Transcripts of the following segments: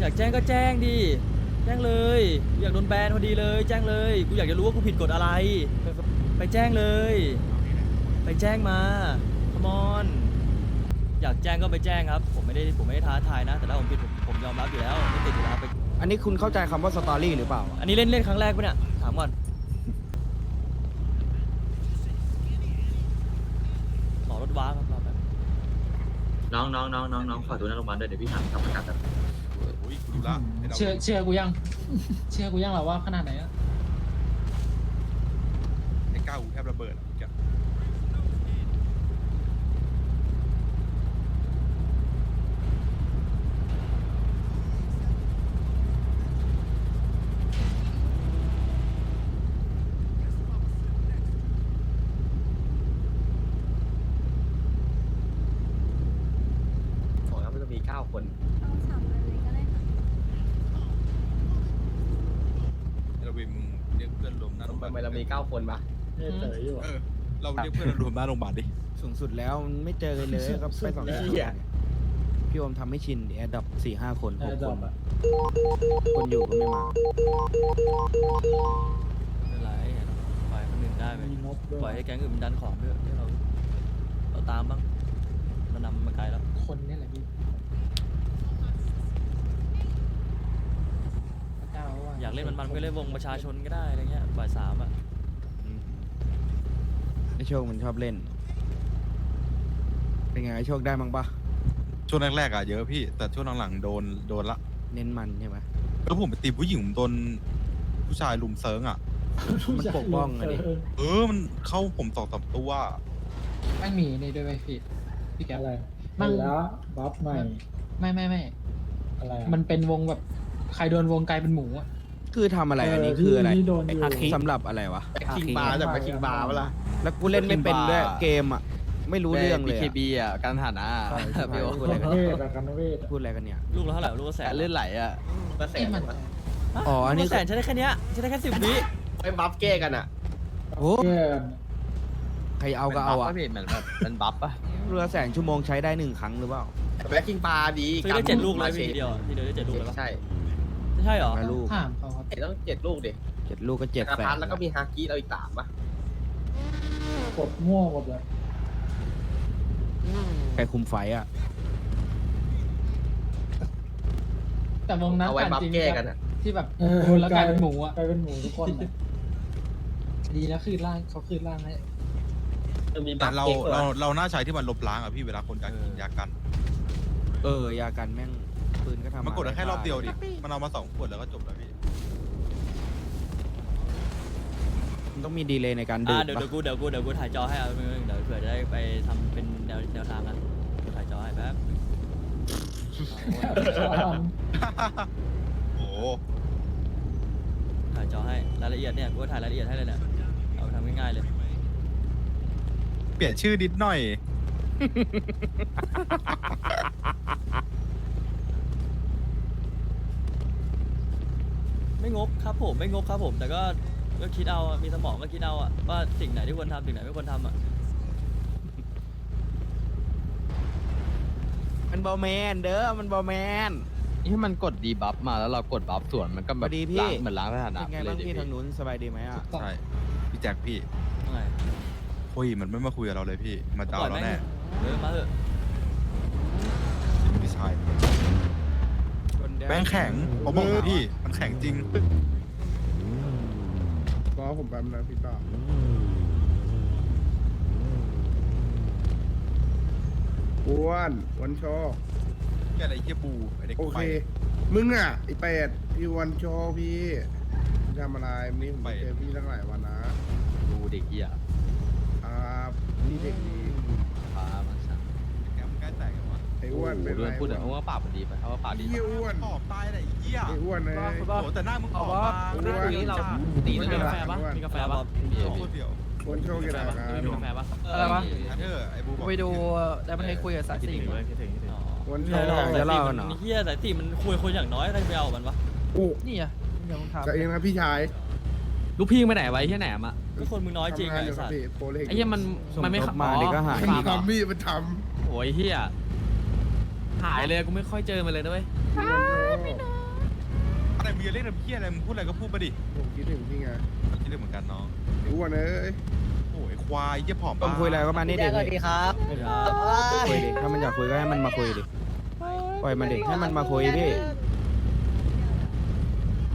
อยากแจ้งก็แจ้งดิแจ้งเลย อยากโดนแบนพอดีเลย แจ้งเลยกูอยากจะรู้ว่ากูผิดกฎอะไร ไปแจ้งเลย ไปแจ้งมา come on อยากแจ้งก็ไปแจ้งครับ ผมไม่ได้ผมไม่ได้ท้าทายนะ แต่ถ้าผมผิดผมผมยอมรับอยู่แล้วไม่ติดอยู่แล้วไปอันนี้คุณเข้าใจคำว่าสตอรี่หรือเปล่า อันนี้เล่นเล่นครั้งแรกปะเนี่ยถามก่อนหมอรถว้าครับรอแป๊บน้องน้องน้องน้องน้องขอดูหน้าโรงพยาบาลด้วยเดี๋ยวพี่ถามกรรมการแบบ อุ้ยกูรู้ละไอ้ดาวเชื่อเชื่อกูยัง เชื่อกูยังเหรอว่าขนาดไหนอะไอ้ก้าวกูแทบระเบิดอะแกขอครับมันจะมีเก้าคนเอาสามอันเลยก็ได้ค่ะ เราวิมมึงเรียกเพื่อน รวมหน้าโรงพยาบาลทำไมเรามีเก้าคนปะเออเราเรียกเพื่อนรวมหน้าโรงพยาบาลดิ สูงสุดแล้วมันไม่เจอกันเลยก็ไปสองคนพี่โอมทำให้ชินแอดดับสี่ห้าคนหกคนคนอยู่ก็ไม่มา ไม่เป็นไรปล่อยคนอื่นได้ไปปล่อยให้แก๊งอื่นมันดันของด้วยให้เราเราตามบ้างเรานำมาไกลแล้วคนนี่แหละพี่พระเจ้ว่ อยากเล่นมันมันๆก็เล่นวงประชาชนก็ได้อะไรเงี้ยบ่ายสามอะไอโชคมันชอบเล่น เป็นไงไอโชคได้มั้งปะช่วงแรกๆอะเยอะพี่ แต่ช่วงหลังๆโดนโดนละเน้นมันใช่ไหมแล้วผมไปตีผู้หญิงผมโดนผู้ชายลุมเซิงอะมันปกป้องอะดิเออมันเข้าผมสองสามตัวไม่มีนี่ด้วยไหมพี่พี่แกอะไรมันแล้วบัฟใหม่ไม่ไม่ไม่อะไรอะมันเป็นวงแบบใครโดนวงกลายเป็นหมูอะ คือทำอะไรอันนี้คืออะไรที่โดนอยู่ สำหรับอะไรวะคิงบาร์จากแบ็คคิงบาร์เวลาแล้วกูเล่นไม่เป็นด้วยเกมอะไม่รู้เรื่องเลยอะ BKB อะการฐานะใช่ใช่ พี่โอพูดกัอะไรนกันเวทอะกันเวทอะพูดอะไรกันเนี่ย ลูกละเท่าไหร่ลูกละแสนแต่ลื่นไหลอะก็แสที่นมันวะอ๋ออันนี้ ลูกละแสนใช้ได้แค่เนี้ยใช้ได้แค่สิบวิไปบัฟเก้กันอะโอ้เพื่อนใครเอาก็เอาอะพี่เหมือนแบบมันบัฟป่ะเรือแสนชั่วโมงใช้ได้หนึ่งครั้งหรือเปล่า แบ็คคิงบาร์ดีซื้อได้เจ็ดลูกเลยพี่ทีเดียวทีเดียวได้เจ็ดลูกเลยปะใช่ ใช่เหรอมาลูกถามเขาครับเห็นต้องเจ็ดลูกดิเจ็ดลูกก็เจ็ดกระแสพันนแล้วก็มีฮากิเราอีกสามปะกดมั่วหมดเลยใครคุมไฟอะแต่วงนั้นเอาไว้ปั่นบัฟจริงเก้ๆกันอะที่แบบเออโดนแล้วกลายเป็นหมูอะกลายเป็นหมูทุกคนอะดีนะคืนร่างเขาคืนร่างให้จะมีบัแต่ฟเราเก้ด้วเรายเราหน้าใช้ที่มันลบล้างอะพี่เวลาคนการกินยากัน เออยากันแม่ง ปืนก็ทำมันกดได้แค่รอบเดียวดิไมันเอามาสองขวดแล้วก็จบแล้วพี่ มันต้องมีดีเลย์ในการดื่อ่ามเดี๋ยวปะเดี๋ยวกูเดี๋ยวกูเดี๋ยวกูถ่ายจอให้เอาเดี๋ยวเผื่อจะได้ไปทำเป็นแนวแนวทางนะกูถ่ายจอให้แป๊บโอ้โหถ่ายจอให้รายละเอียดเนี่ยกูก็ถ่ายรายละเอียดให้เลยเนี่ยเอาไปทำง่ายๆเลยเปลี่ยนชื่อนิดหน่อย ไม่ งกครับผมไม่งกครับผม แต่ก็ก็คิดเอาอะมีสมองก็คิดเอาอะว่าสิ่งไหนที่ควรทำสิ่งไหนไม่ควรทำอะมันบอแมนเด้อ มันบอแมน ที่มันกดดีบัฟมาแล้วเรากดบัฟส่วนมันก็แบพบอดีพี่ ล้างเหมือนล้างสถานะเป็นไงไปเลบ้างยดิพี่ทางนู้นสบายดีไหมอะ ใช่ พี่แจ็คพี่ว่าไงโอ้ยมันไม่มาคุยกับเราเลยพี่ มาจะปล่เอาอยเราแม่งแน่เออมาเถอะพี่ชาย แม่งแข็งผมบอกเลยพี่มันแข็งจริง รอผมแป๊บนะพี่ต้าอ้วนอ้วันโชว์แกอะไรเฮียบูไอเด็กโอไฟเค มึงอะไอเป็ดพี่อ้วันโชว์พี่ทำอะไรวันนี้ผมไปเจอพี่ตั้งหลายวันนะดูเด็กเหี้ยครับพี่เด็กดีพาม ไออ้วนเป็นด้ไรวยพูดถึงอ้วนว่าปากมันดีไปเอาว่าปากดีเฮียอ้วนตอบตายไหนเฮียไออ้วนเลยโอ้โหแต่หน้ามึงออกมาอ้วนนี้เราตีอ้วนเลยเป็นนะไรอ้วนมีกาแฟปะโอ้โหเดี๋ยวอ้วนโชว์กี่ไรครับมีกาแฟปะอะไรวะเธอไอ้บูบอกไปดูได้มันให้คุยกับสายสี่อ๋ออ้วนโชใช่ว์หรอกเดี๋สายยวตีเล่ามันหน่อยเฮียสายตีมันคุยคนอย่างน้อยอะไรไปเอามันวะโอ้นี่อะเดี๋ยวมึงถามกับเองนะพี่ชายลูกพี่ไปไหนไว้ที่ไหนอะก็คนมึงน้อยจริงทำงาไอ้นอยู่คสัรับตว์พี่โปรเล็กไอ้เหี้ยมันส่งมันไม่จบมาเดี๋ยวก็หายมันทำพี่มันทโอ้ยเฮีย หายเลยกูไม่ค่อยเจอมันเลยนะเว้ยำพี่อ้วนโชว์มึงจะเล่นทำเพี้ยอะไรมึงพูดอะไรก็พูดมาดิผมคิดถึงพี่ไงคิดเรื่องเหมือนกันน้องไอ้อ้วนเอ้ยโอ้ยควายเยี่ยผอมผมคุยอะไรก็มานี่ดิสวัสดีครับคุยดิถ้ามันอยากคุยก็ให้มันมาคุยดิปล่อยมันดิให้มันมาคุยพี่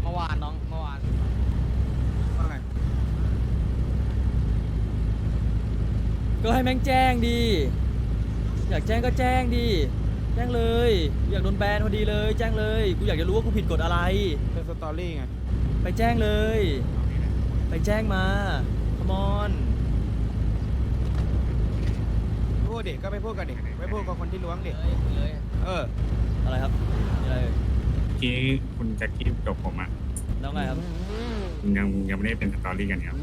เมื่อวานน้องเมื่อวานว่าไงก็ให้แม่งแจ้งดี อยากแจ้งก็แจ้งดี แจ้งเลย อยากโดนแบนพอดีเลย แจ้งเลย กูอยากจะรู้ว่ากูผิดกฎอะไร เป็นสตอรี่ไงไปแจ้งเลย ไปแจ้งมา come on พูดดิก็ไปพูดกันดิไปพูดกับคนที่ล้วงดิเออ อะไรครับมีอะไรเอ่ยที่คุณแจ็คกี้จบผมอะแล้วไงครับคุณยังยังไม่ได้เป็นสตอรี่กันครับ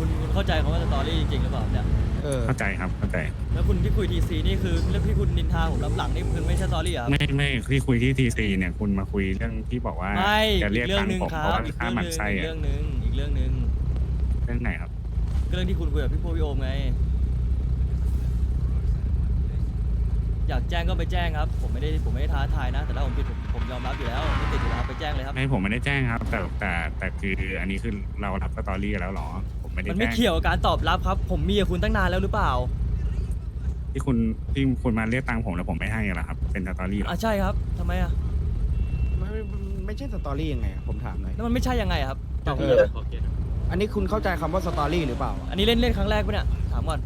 คุณคุณเข้าใจคำว่าสตอรี่จริงๆหรือเปล่าเนี่ยเออเข้าใจครับเข้าใจ แล้วคุณที่คุยทีซีนี่คือเรื่องที่คุณนินทาผมรับหลังนี่คือไม่ใช่สตอรี่เหรอครับ ไม่ไม่ที่คุยที่ทีซีเนี่ยคุณมาคุยเรื่องที่บอกว่าไม่จะเรีอียกกเรื่อตังงหนึ่ค์งผมคเพรัราะบว่าอีกค่าเรื่องหหมันนึ่งไส้อีกอะเรื่องหนึ่งอีกเรื่องหนึ่งเรื่องไหนครับก็เรื่องที่คุณคุยกับพี่โพพี่โอมไง อยากแจ้งก็ไปแจ้งครับ ผมไม่ได้ผมไม่ได้ท้าทายนะ แต่ถ้าผมผิดผมผมยอมรับอยู่แล้วไม่ติดอยู่แล้วไปแจ้งเลยครับ ไม่ผมไม่ได้แจ้งครับ แต่แต่แต่คืออันนี้คือเรารับสตอรี่กันแล้วเหรอผม ไม่ได้มันแจ้ไม่งเกี่ยวกับการตอบรับครับ ผมมีกับคุณตั้งนานแล้วหรือเปล่าที่คุณที่คุณมาเรียกตังค์ผมแล้วผมไม่ให้เหรอครับ เป็นสตอรี่เหรออะใช่ครับทำไมอะไม่ไม่ไม่ใช่สตอรี่ยังไงอะผมถามหน่อย แล้วมันไม่ใช่ยังไงอะครับตอบเอพี่อเลยขอเกียรติอันนี้คุณเข้าใจคำว่าสตอรี่หรือเปล่า อันนี้เล่นเล่นครั้งแรกปะเนี่ยถามก่อน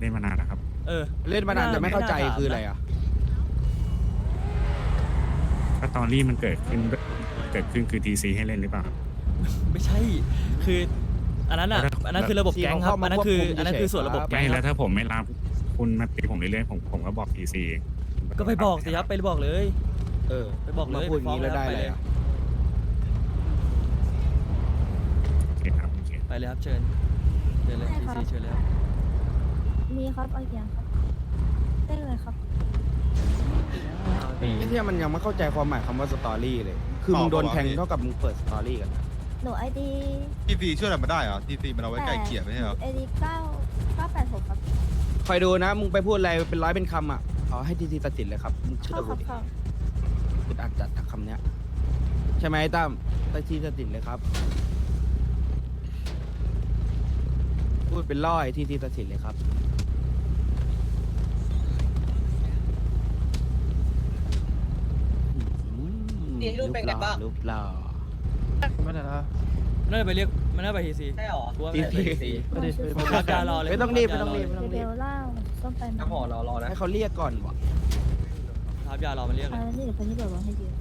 เล่นมานานแล้วครับ เออ เล่นมานานแต่ไม่เข้าใจไม่น่าถาม คืออะไรอะสตอรี่มันเกิดขึ้นเกิดขึ้นคือทีซีให้เล่นหรือเปล่าไม่ใช่ คือ อันนั้นอะอันนั้นคือระบบแก๊งครับอันนั้นคืออันนั้นคือส่วนระบบแก๊ไม่งคแล้วรับถ้าผมไม่รับคุณมาตีผมเรื่อยๆผมผมก็บอกทีซีก็ไปบอกสิครับไปบอกเลย เออไปบอกเลยมาพูดอย่างนี้แล้วได้ไปอะไรเลยอะโอเคครับโอเคไปเลยครับเชิญเชิญเลยทีซีเชิญเลยครับมีครับเอาอย่างครับได้เลยครับ ไอ้ที่มันยังไม่เข้าใจความหมายคำว่าสตอรี่เลย คือมึงโดนแทงเท่ากับมึงเปิดสตอรี่กันนะ หนูไอดีทีซีช่วยอะไรมาได้เหรอทีซีมันเอาไว้ไกลเกลี่ยไม่ใช่เหรอไอดีเก้าเก้าแปดหกครับคอยดูนะ มึงไปพูดอะไรเป็นร้อยเป็นคำอะเอาให้ทีทีตัดสินเลยครับมึงเชื่เข้าอคกูรับดิเข้าอึดอัดจัดจากคำเนี้ยใช่ไหมไอ้ตั้มตัดทีตัดสินเลยครับ พูดเป็นร้อยทีทีตัดสินเลยครับอืมนี่รูปเป็นไงบ้าง รูปหล่อ ไม่ได้แล้วมันน่าจะไปเรียกมันน่าจะไปทีซีใช่หรอกูว่ามันน่าจะไปทีซีไม่ได้ผมรับยารอเลยไม่ต้องรีบไม่ต้องรีบเบลล่าต้องไปไหมน้ำหอมรอรอนะให้เขาเรียกก่อนวะรับยารอมาเรียกเลอ่ายนี่เดี๋ยวคนที่เบิกรถให้ยืม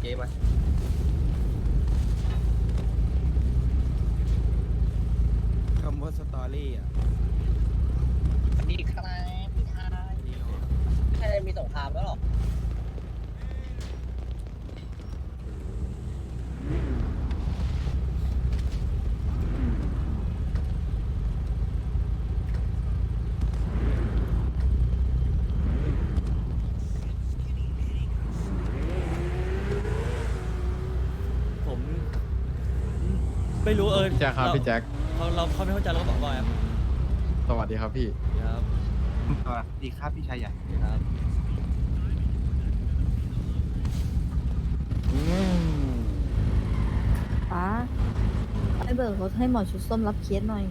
เจ๊ไปคำว่าสตอรี่อะ ดีครับพี่ชายไม่ใช่มีสงครามแล้วหรอ ผม ไม่รู้เออพี่แจ็คครับพี่แจ็คเราเราเขาไม่เข้าใจเราก็บอกว่าครับสวัสดีครับพี่ ครับดีครับพี่ชายใหญ่ครับป้าไปเบิกรถให้หมอชุดส้มรับเคสหน่อย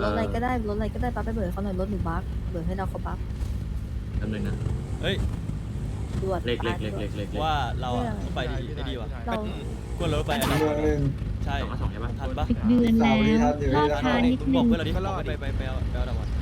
รถอะไรก็ได้ รถอะไรก็ได้ป้าไปเบิกเขาหน่อย รถหนูบักเบิกให้เราเขาบักแป๊บนึงนะเฮ้ย ตรวจเล็กเล็กป้าเล็กตรวเล็จกเล็กเล็กว่าเราอะต้องไปดีได้ดีว่ะเรากวนรถไปอันดับใช่สองกับสองใช่ปะทันปะเดือนแล้วรอบทันช้านิดมึงนึบอกงเพื่อนเราดิบอกว่าไปไปไปเอาไปเอาดาวน์